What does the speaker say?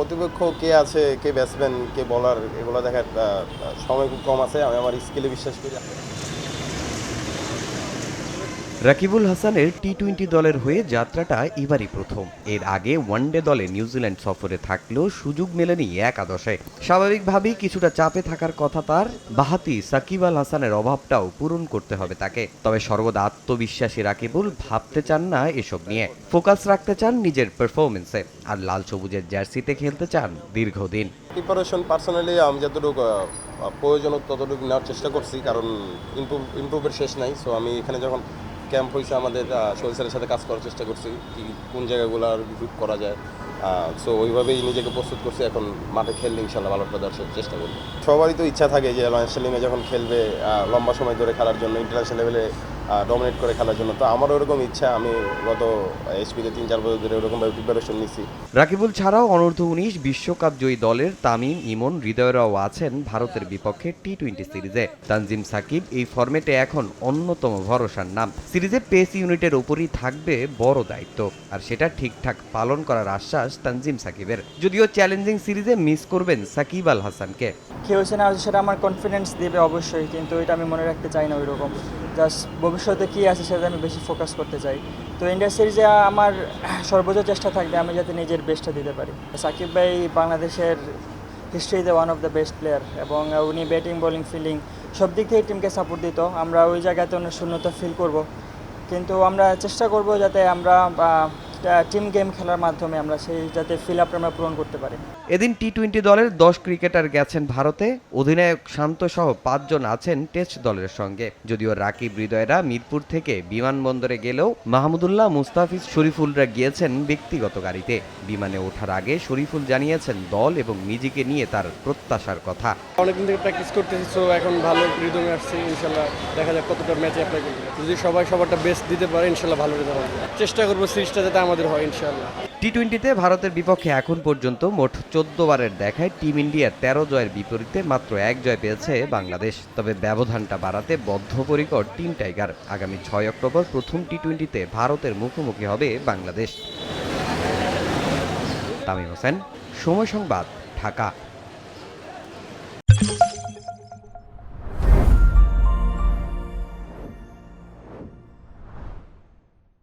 প্রতিপক্ষ কে আছে, কে ব্যাটসম্যান কে বলার এগুলো দেখার সময় খুব কম আছে। আমি আমার স্কিলে বিশ্বাস করি রাকিবুল হাসানের টি টোয়েন্টি দলের হয়ে যাত্রাটা এবারই প্রথম। এর আগে ওয়ানডে দলে নিউজিল্যান্ড সফরে থাকলেও সুযোগ মেলেনি একাদশে। স্বাভাবিকভাবেই কিছুটা চাপে থাকার কথা তার বাহাতি সাকিব আল হাসানের অভাবটাও পূরণ করতে হবে তাকে। তবে সর্বদা আত্মবিশ্বাসী রাকিবুল ভাবতে চান না এসব নিয়ে। ফোকাস রাখতে চান নিজের পারফরমেন্সে আর লাল সবুজের জার্সিতে খেলতে চান দীর্ঘদিন। প্রিপারেশন পার্সোনালি আমি যতটুকু প্রয়োজন ততটুকু নেওয়ার চেষ্টা করছি, কারণ ইমপ্রুভ ইমপ্রুভের শেষ নাই। সো আমি এখানে যখন ক্যাম্প হয়েছে আমাদের সোহেল সাথে কাজ করার চেষ্টা করছি, কি কোন জায়গাগুলো আর ইমপ্রুভ করা যায়। সো ওইভাবেই নিজেকে প্রস্তুত করছি, এখন মাঠে খেললে ইনশাল্লাহ ভালো একটা দর্শক চেষ্টা করব। সবারই তো ইচ্ছা থাকে যে লয়েন্স লিগে যখন খেলবে লম্বা সময় ধরে খেলার জন্য ইন্টারন্যাশনাল লেভেলে ডমিনেট করে খেলার জন্য। তো আমারও ওরকম ইচ্ছা আমি গত এইচপিতে তিন চার বছর ধরে ওরকমভাবে প্রিপারেশন নিচ্ছি রাকিবুল ছাড়াও অনূর্ধ্ব উনিশ বিশ্বকাপ জয়ী দলের তামিম ইমন হৃদয়রাও আছেন ভারতের বিপক্ষে টি টোয়েন্টি সিরিজে। তানজিম সাকিব এই ফরম্যাটে এখন অন্যতম ভরসার নাম। সিরিজে পেস ইউনিটের উপরই থাকবে বড় দায়িত্ব আর সেটা ঠিকঠাক পালন করার আশ্বাস তানজিম সাকিবের। যদিও চ্যালেঞ্জিং সিরিজে মিস করবেন সাকিব আল হাসানকে। কি হয়েছে না সেটা আমার কনফিডেন্স দেবে অবশ্যই কিন্তু এটা আমি মনে রাখতে চাই না ওই রকম জাস্ট ভবিষ্যতে কী আছে সেটা আমি বেশি ফোকাস করতে চাই। তো ইন্ডিয়া সিরিজে আমার সর্বোচ্চ চেষ্টা থাকবে আমি যাতে নিজের বেস্টটা দিতে পারি। সাকিব ভাই বাংলাদেশের হিস্ট্রিতে one of the best player এবং উনি ব্যাটিং বোলিং ফিল্ডিং সব দিক থেকে টিমকে সাপোর্ট দিত। আমরা ওই জায়গাতে অনেক শূন্যতা ফিল করব। কিন্তু আমরা চেষ্টা করব যাতে আমরা টিম গেম খেলার মাধ্যমে আমরা সেই যাতে ফিল আপ আমরা পূরণ করতে পারি। এদিন টি টোয়েন্টি দলের দশ ক্রিকেটার গেছেন ভারতে। অধিনায়ক শান্ত সহ পাঁচজন আছেন টেস্ট দলের সঙ্গে। যদিও রাকিব হৃদয়রা মিরপুর থেকে বিমানবন্দরে গেলেও মাহমুদুল্লাহ মুস্তাফিজ শরীফুলরা গিয়েছেন ব্যক্তিগত গাড়িতে। বিমানে ওঠার আগে শরীফুল জানিয়েছেন দল এবং নিজেকে নিয়ে তার প্রত্যাশার কথা। অনেকদিন থেকে প্র্যাকটিস করতেছি সো এখন ভালো রিদমে আসছি ইনশাল্লাহ দেখা যাক কতটা ম্যাচে অ্যাপ্লাই করতে যদি সবাই সবারটা বেস্ট দিতে পারে ইনশাল্লাহ ভালো রেজাল্ট চেষ্টা করব সিরিজটা যাতে আমাদের হয়, ইনশাআল্লাহ। টি টোয়েন্টিতে ভারতের বিপক্ষে এখন পর্যন্ত মোট চোদ্দ বারের দেখায় টিম ইন্ডিয়ার তেরো জয়ের বিপরীতে মাত্র এক জয় পেয়েছে বাংলাদেশ। তবে ব্যবধানটা বাড়াতে বদ্ধপরিকর টিম টাইগার আগামী ছয় অক্টোবর প্রথম টি টোয়েন্টিতে ভারতের মুখোমুখি হবে বাংলাদেশ। তামিম হোসেন, সময় সংবাদ, ঢাকা।